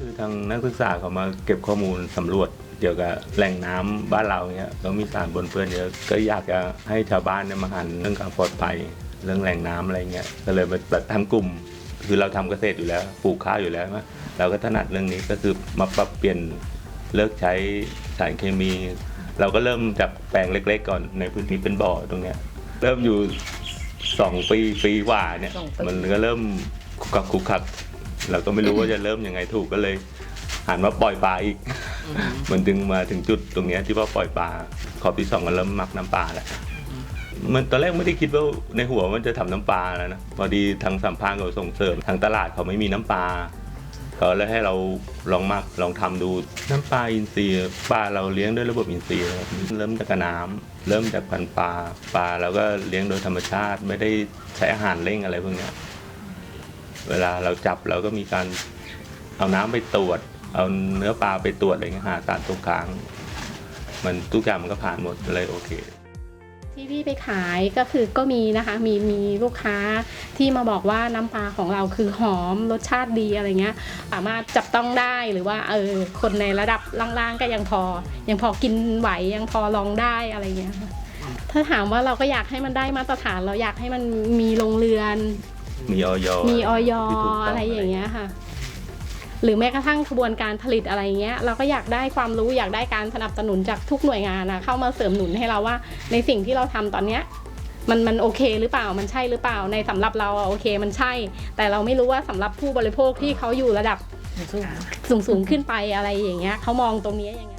คือทางนักศึกษาเขามาเก็บข้อมูลสำรวจเกี่ยวกับแหล่งน้ำบ้านเราเนี้ยแล้วมีสารปนเปื้อนเยอะก็อยากจะให้ชาวบ้านเนี่ยมาหันเรื่องการปลอดภัยเรื่องแหล่งน้ำอะไรเงี้ยก็เลยมาแบบทำกลุ่ม คือเราทำเกษตรอยู่แล้วปลูกข้าวอยู่แล้วนะเราก็ถนัดเรื่องนี้ก็คือมาปรับเปลี่ยนเลิกใช้สารเคมี เราก็เริ่มจากแปลงเล็ก ๆ ก่อนในพื้นที่เป็นบ่อตรงเนี้ยเริ่มอยู่สองปีปีกว่าเนี่ยมันก็เริ่มคุกคักคุกคัก เราก็ไม่รู้ว่าจะเริ่มยังไงถูกก็เลยหันมาปล่อยปลาอีกมันจึงมาถึงจุดตรงเนี้ยที่ว่าปล่อยปลาขอบที่สองก็เริ่มหมักน้ำปลาแล้วมันตอนแรกไม่ได้คิดว่าในหัวมันจะทำน้ำปลาแล้วนะพอดีทางสัมภาษณ์เขาส่งเสริมทางตลาดเขาไม่มีน้ำปลาเขาเลยให้เราลองหมักลองทำดูน้ำปลาอินทรีย์ปลาเราเลี้ยงด้วยระบบอินทรีย์นะครับเริ่มจากน้ำเริ่มจากพันธุ์ปลาปลาเราก็เลี้ยงโดยธรรมชาติ ไม่ได้ใช้อาหารเร่งอะไรพวกเนี้ย เวลาเราจับเราก็มีการเอาน้ำไปตรวจ เอาเนื้อปลาไปตรวจอะไรเงี้ยหาสารตกค้าง มันทุกอย่างมันก็ผ่านหมดเลยโอเค ที่พี่ไปขายก็คือก็มีนะคะมีมีลูกค้าที่มาบอกว่าน้ำปลาของเราคือหอมรสชาติดีอะไรเงี้ย สามารถจับต้องได้หรือว่าเออคนในระดับล่างๆก็ยังพอ ยังพอกินไหวยังพอลองได้อะไรเงี้ยถ้าถามว่าเราก็อยากให้มันได้มาตรฐานเราอยากให้มันมีโรงเรือน มีออยมีออยที่ถูกต้อะไรอย่างเงี้ยค่ะ หรือแม้กระทั่งกระบวนการผลิตอะไรเงี้ย เราก็อยากได้ความรู้อยากได้การสนับสนุนจากทุกหน่วยงานนะเข้ามาเสริมหนุนให้เราว่าในสิ่งที่เราทำตอนเนี้ย มันมันโอเคหรือเปล่ามันใช่หรือเปล่าในสำหรับเราอะโอเคมันใช่ แต่เราไม่รู้ว่าสำหรับผู้บริโภคที่เขาอยู่ระดับสูงสูงๆขึ้นไปอะไรอย่างเงี้ยเขามองตรงนี้ยังไง